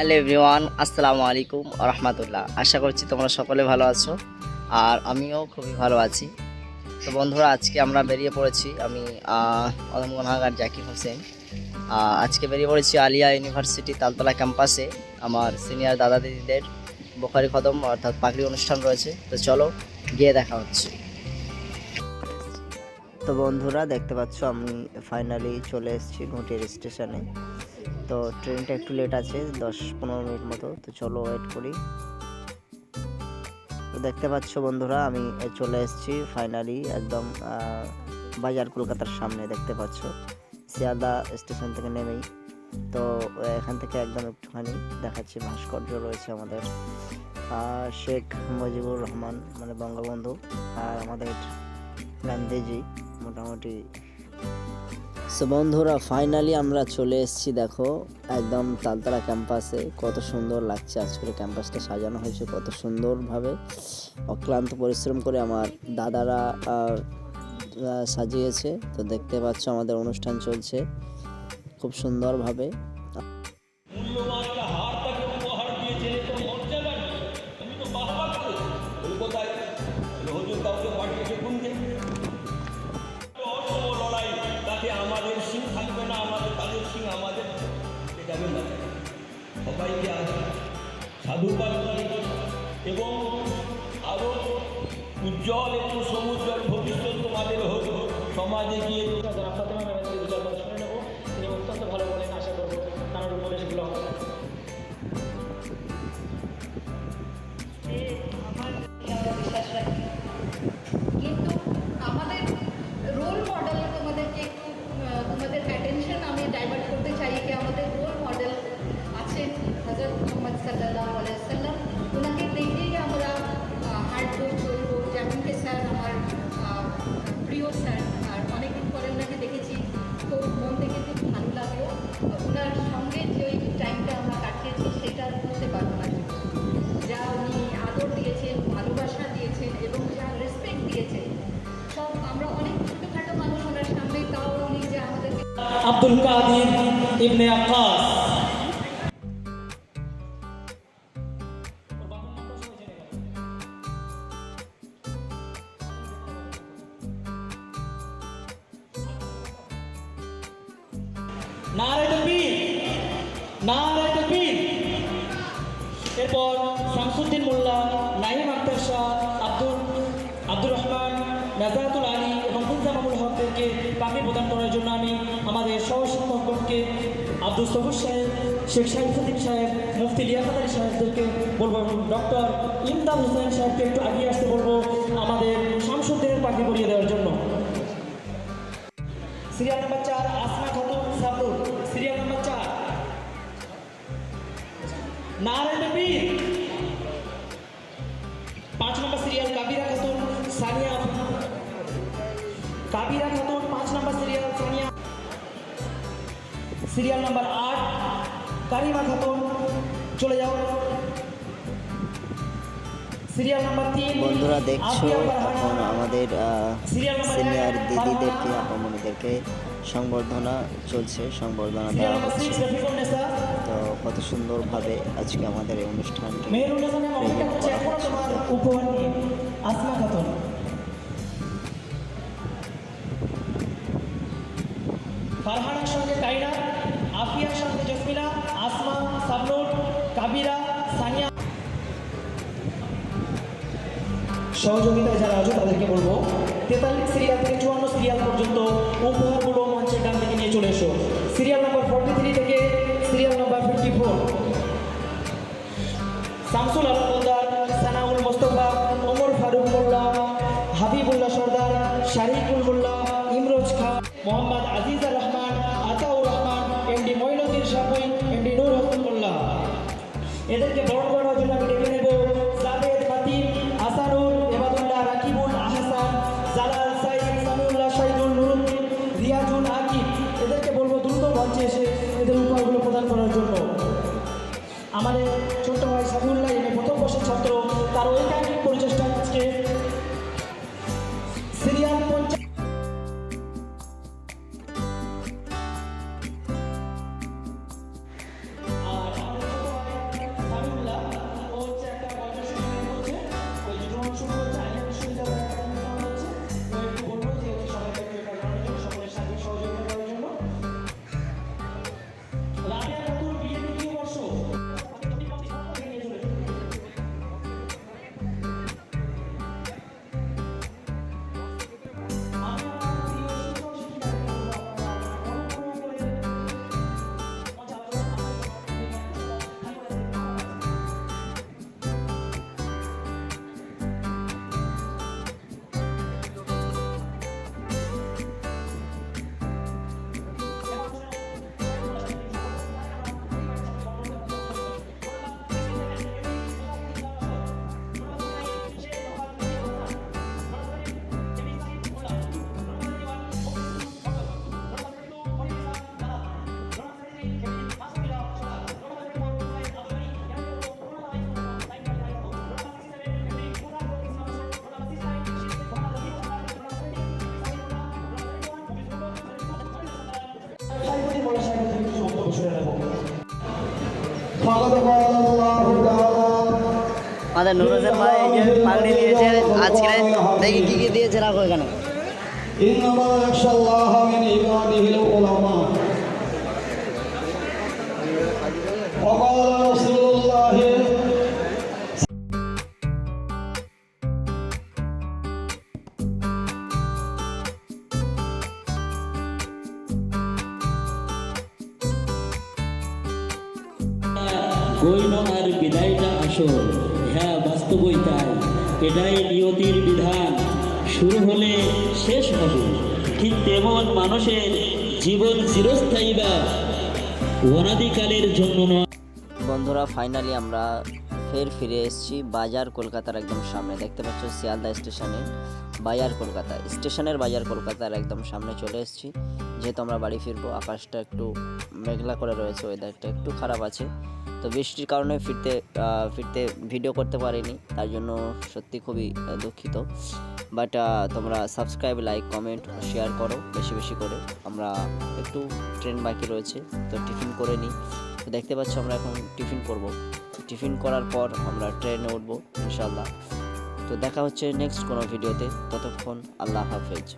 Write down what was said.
Hello everyone, আসসালামু আলাইকুম রহমতুল্লাহ। আশা করছি তোমরা সকলে ভালো আছো আর আমিও খুবই ভালো আছি। তো বন্ধুরা, আজকে আমরা বেরিয়ে পড়েছি আমি আলমগনহাগার জাকির হোসেন। আজকে বেরিয়ে পড়েছি আলিয়া ইউনিভার্সিটি তালতলা ক্যাম্পাসে। আমার সিনিয়র দাদা দিদিদের বোখারি খদম অর্থাৎ পাগড়ি অনুষ্ঠান রয়েছে। তো চলো, গিয়ে দেখা হচ্ছে। তো বন্ধুরা, দেখতে পাচ্ছ আমি ফাইনালি চলে এসেছি ঘুটির স্টেশনে তো ট্রেনটা একটু লেট আছে, দশ পনেরো মিনিট মতো। তো চলো ওয়েট করি। তো দেখতে পাচ্ছ বন্ধুরা, আমি চলে এসেছি ফাইনালি একদম বাজার কলকাতার সামনে দেখতে পাচ্ছ। শিয়ালদা স্টেশন থেকে নেমেই। তো এখান থেকে একদম একটুখানি দেখাচ্ছি, ভাস্কর্য রয়েছে আমাদের। শেখ মুজিবুর রহমান মানে বঙ্গবন্ধু, আর আমাদের গান্ধীজি, মোটামুটি সো বন্ধুরা ফাইনালি আমরা চলে এসেছি, দেখো, একদম তালতলা ক্যাম্পাসে কত সুন্দর লাগছে আজকের ক্যাম্পাসটা সাজানো হয়েছে, কত সুন্দরভাবে। অক্লান্ত পরিশ্রম করে আমার দাদারা সাজিয়েছে। তো দেখতে পাচ্ছ, আমাদের অনুষ্ঠান চলছে খুব সুন্দরভাবে। সাধুবাদ এবং আরও উজ্জ্বল এবং সমুজ্জ্বল अब्दुल कादिर इब्ने अक्कास नारे तकबीर नारे পাখি প্রদান করার জন্য আমি আমাদের সহশিক্ষকগণকে আব্দুল সবুজ সাহেব, শেখ সাইফুদ্দিন সাহেব, মুফতি লিয়াকত আলী সাহেবদেরকে বলব এবং ডক্টর ইমদাদ হোসেন সাহেবকে একটু আগিয়ে আসতে বলব আমাদের শামসুদ্দিনের পাখি পরিয়ে দেওয়ার জন্য। সিরিয়াল নাম্বার চার, আসমা খাতুন সাবরুল। সিরিয়াল নাম্বার চার। নারায়ণ বীর। পাঁচ নম্বর সিরিয়াল কাবিরা খাতুন, সানিয়া। কাবিরা খাতুন সিরিয়াল নাম্বার আট কারিমা খাতুন চলে যাও। সিরিয়াল নাম্বার বন্ধুরা দেখছ এখন আমাদের সিরিয়াল সিনিয়র দিদিদেরকে। আপামনিদেরকে সংবর্ধনা চলছে সংবর্ধনা দেওয়া হচ্ছে। তো কত সুন্দরভাবে আজকে আমাদের এই অনুষ্ঠানটি উপহার নিয়ে আসমা খাতুন। ফারহানার সঙ্গে তাইনা আফিয়ার জসমিনা, আসমা, সাবনুর, কাবিরা, সানিয়া। সহযোগিতায় যারা আছে, তাদেরকে বলব, তেতাল্লিশ সিরিয়াল থেকে চুয়ান্ন সিরিয়াল পর্যন্ত উপহারগুলো মঞ্চের ডান থেকে নিয়ে চলে এসো। সিরিয়াল নাম্বার ফর্টি থ্রি থেকে serial number fifty four Shamsul Alam মোল্লার সানাউল মোস্তফা, ওমর ফারুক মোল্লা, হাবিবুল্লাহ সর্দার, শারিকুল মোল্লা, ইমরোজ খান, মোহাম্মদ আজিজুর রহমান এদেরকে বরণ করার জন্য আমি ডেকে নেব। জাভেদ ফাতিম আসারুল, এবাদুল্লাহ, রাকিবুল, আহসান, জালাল সাইদ, সামিউল্লাহ সাইদুল নুরুদ্দিন, রিয়াজুল আকিব এদেরকে বলব দ্রুত মঞ্চে এসে এদের উপহারগুলো প্রদান করার জন্য। আমাদের ছোট্ট ভাই সামিউল্লাহ এনে প্রথম বর্ষের ছাত্র। তার ঐকান্তিক আমাদের নুর হোসেন ভাই পাগড়ি দিয়েছে আজকে দেখি কি কি দিয়েছে রাখো এখানে। গৌণ আর বিদায়টা আসল। হ্যাঁ বাস্তবই তাই। এটাই নিয়তির বিধান। শুরু হলে শেষ হবে। ঠিক তেমন মানুষের জীবন চিরস্থায়ী বা অনাদিকালের জন্য নয়। বন্ধুরা ফাইনালি আমরা ফের ফিরে এসেছি বাজার কলকাতার একদম সামনে। দেখতে পাচ্ছ শিয়ালদা স্টেশনে বাজার কলকাতা। স্টেশনের বাজার কলকাতার একদম সামনে চলে এসেছি। যেহেতু আমরা বাড়ি ফিরবো, আকাশটা একটু মেঘলা করে রয়েছে ওয়েদারটা একটু খারাপ আছে। তো বৃষ্টির কারণে ফিরতে ফিরতে ভিডিও করতে পারিনি, তার জন্য সত্যি খুবই দুঃখিত। বাট তোমরা সাবস্ক্রাইব লাইক কমেন্ট শেয়ার করো, বেশি বেশি করে। আমরা একটু ট্রেন বাকি রয়েছে, তো টিফিন করে নিই। তো দেখতে পাচ্ছ আমরা এখন টিফিন করব। টিফিন করার পর আমরা ট্রেনে উঠবো ইনশাল্লাহ তো দেখা হচ্ছে নেক্সট কোনো ভিডিওতে। ততক্ষণ আল্লাহ হাফেজ।